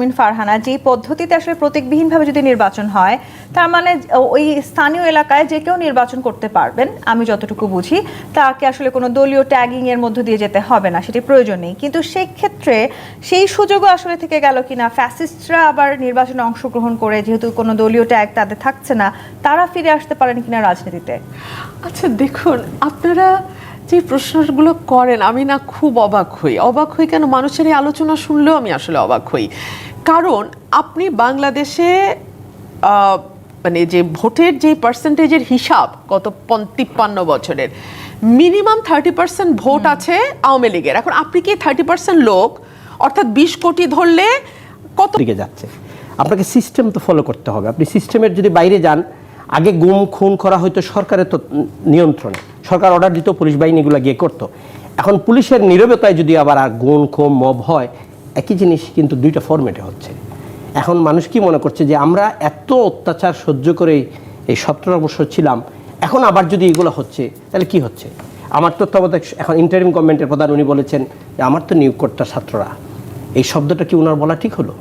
মিন ফারহানা, যে পদ্ধতিতে আসলে প্রতীকবিহীনভাবে যদি নির্বাচন হয়, তার মানে ওই স্থানীয় এলাকায় যে কেউ নির্বাচন করতে পারবেন, আমি যতটুকু বুঝি, তাকে আসলে কোনো দলীয় ট্যাগিং এর মধ্য দিয়ে যেতে হবে না, সেটি প্রয়োজন নেই। কিন্তু সেই ক্ষেত্রে সেই সুযোগও আসলে থেকে গেল কিনা, ফ্যাসিস্টরা আবার নির্বাচনে অংশগ্রহণ করে, যেহেতু কোনো দলীয় ট্যাগ তাদের থাকছে না, তারা ফিরে আসতে পারেন কিনা রাজনীতিতে? আচ্ছা দেখুন, আপনারা যে প্রশ্নগুলো করেন আমি না খুব অবাক হই। অবাক হই কেন? মানুষের এই আলোচনা শুনলেও আমি আসলে অবাক হই। কারণ আপনি বাংলাদেশে মানে যে ভোটের যে পার্সেন্টেজের হিসাব গত পন- তিপ্পান্ন বছরের মিনিমাম থার্টি পার্সেন্ট ভোট আছে আওয়ামী লীগের। এখন আপনি কি থার্টি পার্সেন্ট লোক অর্থাৎ বিশ কোটি ধরলে কত দিকে যাচ্ছে। আপনাকে সিস্টেম তো ফলো করতে হবে। আপনি সিস্টেমের যদি বাইরে যান আগে গুম, খুন করা হয়তো সরকারের তো নিয়ন্ত্রণে। সরকার অর্ডার দিত, পুলিশ বাহিনীগুলো গিয়ে করতো। এখন পুলিশের নীরবতায় যদি আবার আর গুণ খুম মব হয়, একই জিনিস কিন্তু দুইটা ফরম্যাটে হচ্ছে। এখন মানুষ কি মনে করছে যে আমরা এত অত্যাচার সহ্য করে এই সতেরো বছর ছিলাম, এখন আবার যদি এগুলো হচ্ছে, তাহলে কি হচ্ছে? আমার তত্ত্বাবধায়ক এখন ইন্টারিম গভর্নমেন্টের প্রধান উনি বলেছেন যে আমার তো নিয়োগকর্তা ছাত্ররা। এই শব্দটা কি ওনার বলা ঠিক হলো?